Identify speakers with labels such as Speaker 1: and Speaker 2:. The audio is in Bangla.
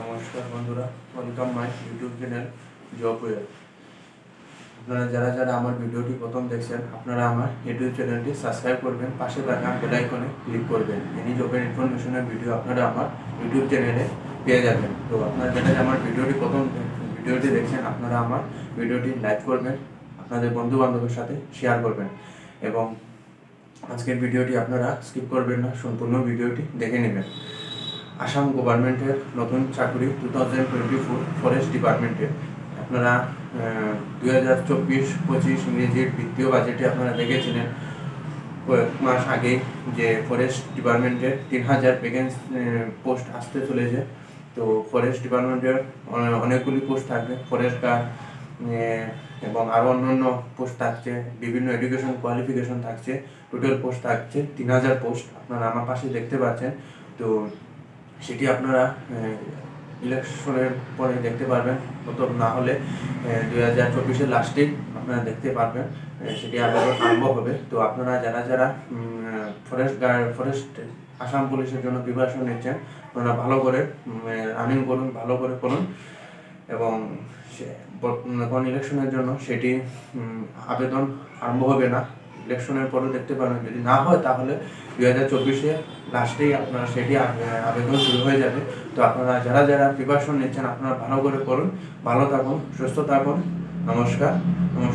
Speaker 1: নমস্কার বন্ধুরা welcome my YouTube channel job war আপনারা যারা যারা আমার ভিডিওটি প্রথম দেখছেন, আপনারা আমার ইউটিউব চ্যানেলটি সাবস্ক্রাইব করবেন, পাশে থাকা বেল আইকনে ক্লিক করবেন। এনি জবের ইনফরমেশনের ভিডিও আপনারা আমার ইউটিউব চ্যানেলে পেয়ে যাবেন। তো আপনারা যারা আমার ভিডিওটি প্রথম ভিডিওটি দেখছেন, আপনারা আমার ভিডিওটি লাইক করবেন, আপনাদের বন্ধু বান্ধবের সাথে শেয়ার করবেন এবং আজকের ভিডিওটি আপনারা স্কিপ করবেন না, সম্পূর্ণ ভিডিওটি দেখে নেবেন। আসাম গভর্নমেন্টের নতুন চাকরি two thousand twenty four forest ডিপার্টমেন্টে আপনারা দুই হাজার চব্বিশ, পঁচিশ ইংরেজির বিত্তীয় বাজেটে আপনারা দেখেছিলেন কয়েক মাস আগে যে ফরেস্ট ডিপার্টমেন্টের তিন হাজার ভ্যাকেন্সি পোস্ট আসতে চলেছে। তো ফরেস্ট ডিপার্টমেন্টের অনেকগুলি পোস্ট থাকবে। ফরেস্ট গার্ড এবং আরও অন্যান্য পোস্ট থাকছে। বিভিন্ন এডুকেশন কোয়ালিফিকেশন থাকছে। টোটাল পোস্ট থাকছে তিন হাজার পোস্ট আপনারা আমার পাশে দেখতে পাচ্ছেন। তো সেটি আপনারা ইলেকশনের পরে দেখতে পারবেন। কত না হলে দুই হাজার চব্বিশের লাস্টেই আপনারা দেখতে পারবেন সেটি আবেদন আরম্ভ হবে। তো আপনারা যারা যারা ফরেস্ট গার্ড ফরেস্ট আসাম পুলিশের জন্য প্রিপারেশন নিচ্ছেন, আপনারা ভালো করে রানিং করুন, ভালো করে করুন। এবং বর- ইলেকশনের জন্য সেটি আবেদন আরম্ভ হবে না। ইলেকশনের পরেও দেখতে পারেন। যদি না হয়, তাহলে দুই হাজার চব্বিশে লাস্টেই আপনারা সেটি আবে- আবেদন শুরু হয়ে যাবে। তো আপনারা যারা যারা প্রিপারেশন নিচ্ছেন, আপনারা ভালো করে করুন। ভালো থাকুন, সুস্থ থাকুন। নমস্কার। নমস্কার।